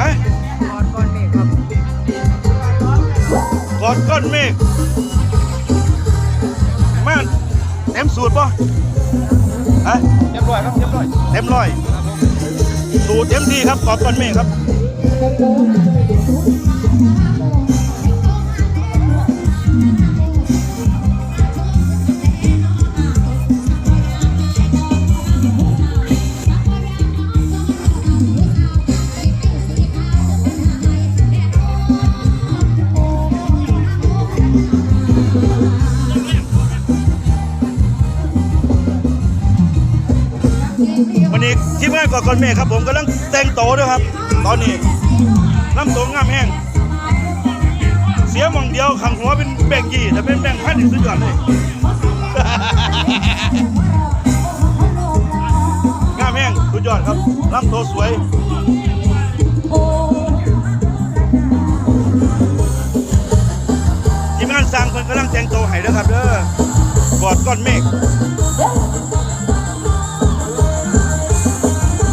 ฮะก่อนก้อนเมฆครับก่อนก้อนเมฆแมาเต็มสูตรป่ะฮะเต็มร้อยครับเต็มร้อยเต็มร้อยสูตรเต็มทีครับก่อนก้อนเมฆครับ วันนี้ทีมงานกอดก้อนเมฆครับ ผมกำลังแต่งโตด้วยครับ ตอนนี้ลำตัวงามแห้งเสียมองเดียวขังหัวเป็นแบ่งยี่แต่เป็นแบ่งพันอีกสุดยอดเลยงามแห้งสุดยอดครับลำตัวสวยทีมงานสร้างคนกำลังแต่งตัวให้แล้วครับเด้อกอดก้อนเมฆ